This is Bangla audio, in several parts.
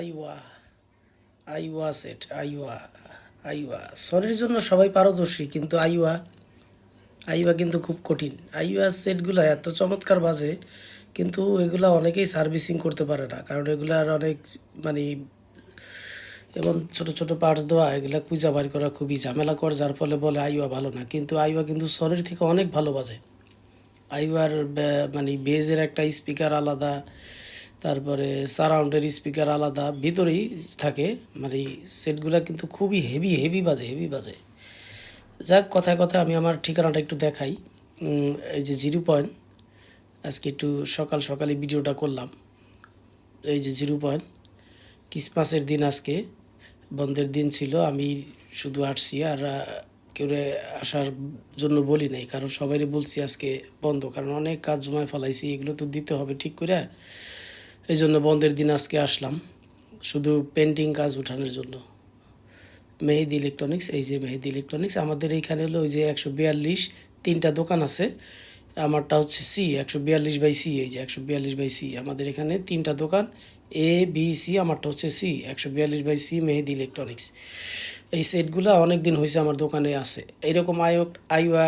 আইওয়া আইওয়া সেট আইওয়া আইওয়া। সরির জন্য সবাই পারদর্শী, কিন্তু আইওয়া আইওয়া কিন্তু খুব কঠিন। আইওয়া সেটগুলো এত চমৎকার বাজে, কিন্তু এগুলা অনেকেই সার্ভিসিং করতে পারে না, কারণ এগুলার অনেক মানে এবং ছোট ছোট পার্টস দেওয়া, এগুলা কুইজা বার করা খুবই ঝামেলাকর, যার ফলে বলে আইওয়া ভালো না। কিন্তু আইওয়া কিন্তু সনির থেকে অনেক ভালো বাজে। আইওয়ার মানে বেজের একটা স্পিকার আলাদা তারপরে সারাউন্ডের স্পিকার আলাদা, ভিতরেই থাকে। মানে এই সেটগুলা কিন্তু খুবই হেভি হেভি বাজে হেভি বাজে। যাক, কথায় কথায় আমি আমার ঠিকানাটা একটু দেখাই। এই যে জিরো পয়েন্ট, আজকে একটু সকাল সকালে ভিডিওটা করলাম। এই যে জিরো পয়েন্ট, ক্রিসমাসের দিন আজকে, বন্ধের দিন ছিল, আমি শুধু আসছি আর কেউ আসার জন্য বলি নাই, কারণ সবাইরে বলছি আজকে বন্ধ, কারণ অনেক কাজ জমায় ফেলাইছি, এগুলো তো দিতে হবে ঠিক করে এই জন্য বন্ধের দিন আজকে আসলাম। শুধু পেন্টিং কাজ উঠানোর জন্য। মেহেদি ইলেকট্রনিক্স এই যে মেহেদি ইলেকট্রনিক্স আমাদের এইখানে হলো ওই যে একশো বিয়াল্লিশ তিনটা দোকান আছে। আমারটা হচ্ছে সি একশো বিয়াল্লিশ বাই সি এই যে একশো বিয়াল্লিশ বাই সি আমাদের এখানে তিনটা দোকান এ বি সি আমারটা হচ্ছে সি একশো বিয়াল্লিশ বাই সি মেহেদি ইলেকট্রনিক্স এই সেটগুলো অনেক দিন হয়েছে আমার দোকানে আছে। এইরকম আইও আইওয়া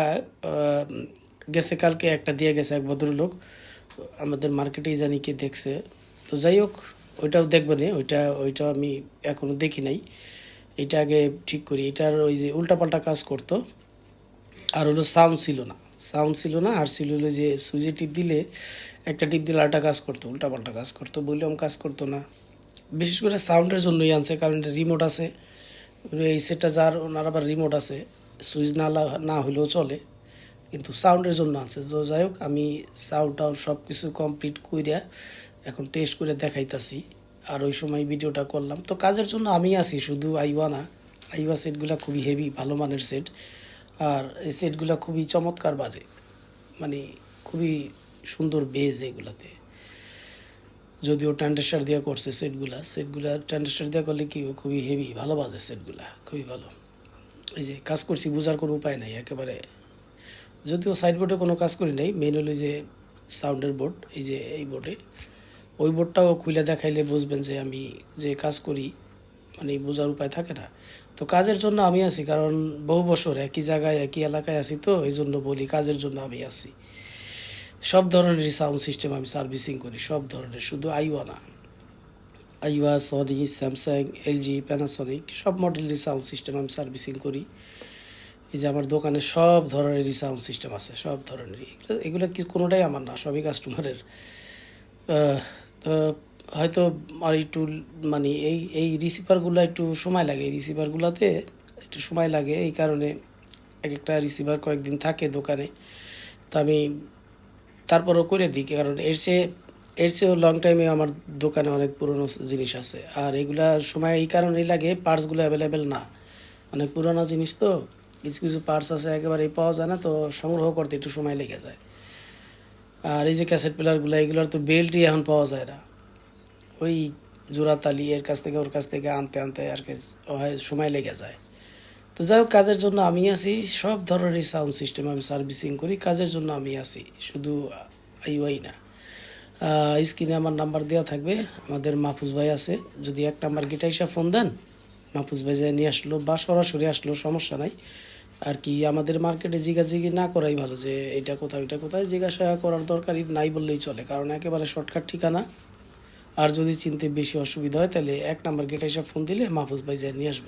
গেছে কালকে, একটা দিয়ে গেছে এক ভদ্রলোক। আমাদের মার্কেটেই জানি কি দেখছে। তো যাই হোক, ওইটাও দেখব না, ওইটা ওইটা আমি এখনও দেখি নাই। এটা আগে ঠিক করি, এটার ওই যে উল্টাপাল্টা কাজ করতো। আর হলো সাউন্ড ছিল না সাউন্ড ছিল না, আর ছিল যে সুইচে টিপ দিলে একটা টিপ দিলে আরেকটা কাজ করতো, উল্টাপাল্টা কাজ করতো বললাম কাজ করতো না। বিশেষ করে সাউন্ডের জন্যই আনছে, কারণ এটা রিমোট আছে। এই সেটটা যার, ওনার আবার রিমোট আছে, সুইচ না না হলেও চলে, কিন্তু সাউন্ডের জন্য আছে তো যাই হোক, আমি সাউন্ড টাউন্ড সব কিছু কমপ্লিট কইরা এখন টেস্ট করে দেখাইতাছি। আর ওই সময় ভিডিওটা করলাম। তো কাজের জন্য আমি আছি, শুধু আইওয়া না। আইওয়া সেটগুলো খুবই হেভি ভালো মানের সেট আর এই সেটগুলো খুবই চমৎকার বাজে। মানে খুবই সুন্দর বেজ এগুলাতে। যদিও ট্যান্ডেস্টার দিয়ে করছে সেটগুলা সেটগুলা ট্যান্ডেস্টার দিয়ে করলে কি খুবই হেভি ভালো বাজে সেটগুলা খুবই ভালো। এই যে কাজ করছি, বোঝার কোনো উপায় নাই, একেবারে। যদিও সাইড বোর্ডে কোনো কাজ করি নাই মেন হলো যে সাউন্ডের বোর্ড এই যে এই বোর্ডে ওই বোর্ডটাও খুলে দেখাইলে বুঝবেন যে আমি যে কাজ করি মানে বোঝার উপায় থাকে না। তো কাজের জন্য আমি আছি, কারণ বহু বছর একই জায়গায়, একই এলাকায় আছি তো, এই জন্য বলি কাজের জন্য আমি আছি। সব ধরনেরই সাউন্ড সিস্টেম আমি সার্ভিসিং করি, সব ধরনের, শুধু আইওয়া না। Aiwa Sony Samsung LG Panasonic সব মডেলেরই সাউন্ড সিস্টেম আমি সার্ভিসিং করি। এই যে আমার দোকানে সব ধরনেরই সাউন্ড সিস্টেম আছে, সব ধরনেরই। এগুলো কি কোনোটাই আমার না, সবই কাস্টমারের হয়তো আর একটু মানে এই এই রিসিভারগুলো একটু সময় লাগে। এই রিসিভারগুলোতে একটু সময় লাগে। এই কারণে এক একটা রিসিভার কয়েকদিন থাকে দোকানে। তো আমি তারপরও করে দিই। কারণ এর চেয়ে, এর চেয়েও লং টাইমে আমার দোকানে অনেক পুরনো জিনিস আছে। আর এগুলা সময় এই কারণেই লাগে পার্টসগুলো অ্যাভেলেবেল না। অনেক পুরনো জিনিস তো, কিছু কিছু পার্টস আছে একেবারেই পাওয়া যায় না, তো সংগ্রহ করতে একটু সময় লেগে যায়। আর এই যে ক্যাসেট প্লেয়ারগুলো এগুলোর তো বেল্টই এখন পাওয়া যায় না। ওই জোড়াতালি এর কাছ থেকে, ওর কাছ থেকে আনতে আনতে আর কি সময় লেগে যায়। তো যাই হোক, কাজের জন্য আমি আছি, সব ধরনের সাউন্ড সিস্টেম আমি সার্ভিসিং করি, কাজের জন্য আমি আছি, শুধু আইওয়াই না। স্ক্রিনে আমার নাম্বার দেওয়া থাকবে, আমাদের মাহফুজ ভাই আছে, যদি এক নাম্বার গেটা এসে ফোন দেন, মাহফুজ ভাই যাই নিয়ে আসলো, বা সরাসরি আসলো, সমস্যা নাই। আর কি আমাদের মার্কেটে জিগাজিগি না করাই ভালো যে এটা কোথায় এটা কোথায়। জিজ্ঞাসা করার দরকারই নাই বললেই চলে, কারণ একেবারে শর্টকাট ঠিকানা। আর যদি চিনতে বেশি অসুবিধা হয়, তাহলে এক নাম্বার গেটে এসে ফোন দিলে মাহফুজ ভাই যাই নিয়ে আসব।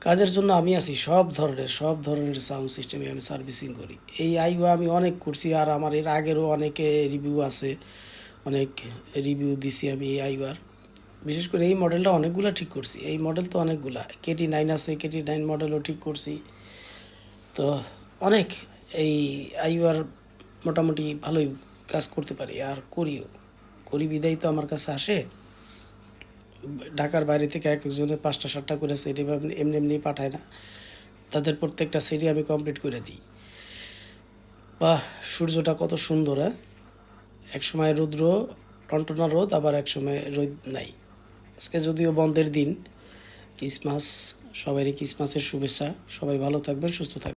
কাজের জন্য আমি আছি, সব ধরনের সব ধরনের সাউন্ড সিস্টেমে আমি সার্ভিসিং করি। এই আইওয়া আমি অনেক করছি, আর আমার এর আগেরও অনেকে রিভিউ আছে, অনেক রিভিউ দিছি আমি এই আইওয়ার। বিশেষ করে এই মডেলটা অনেকগুলা ঠিক করছি, এই মডেল তো অনেকগুলা। কেটি নাইন আছে কেটি নাইন মডেলও ঠিক করছি। তো অনেক এই আইওয়ার মোটামুটি ভালোই কাজ করতে পারি, আর করিও। করি বিদায় তো আমার কাছে আসে। ঢাকার বাইরে থেকে এক একজনের পাঁচটা সাতটা করে সেটি এমনি এমনি পাঠায় না। তাদের প্রত্যেকটা সেটি আমি কমপ্লিট করে দিই। বাহ, সূর্যটা কত সুন্দর হ্যাঁ? এক সময় রৌদ্র টনটনা রোদ, আবার এক সময় রোদ নাই। আজকে যদিও বন্ধের দিন, ক্রিসমাস, সবাইরই ক্রিসমাসের শুভেচ্ছা। সবাই ভালো থাকবেন, সুস্থ থাকবেন।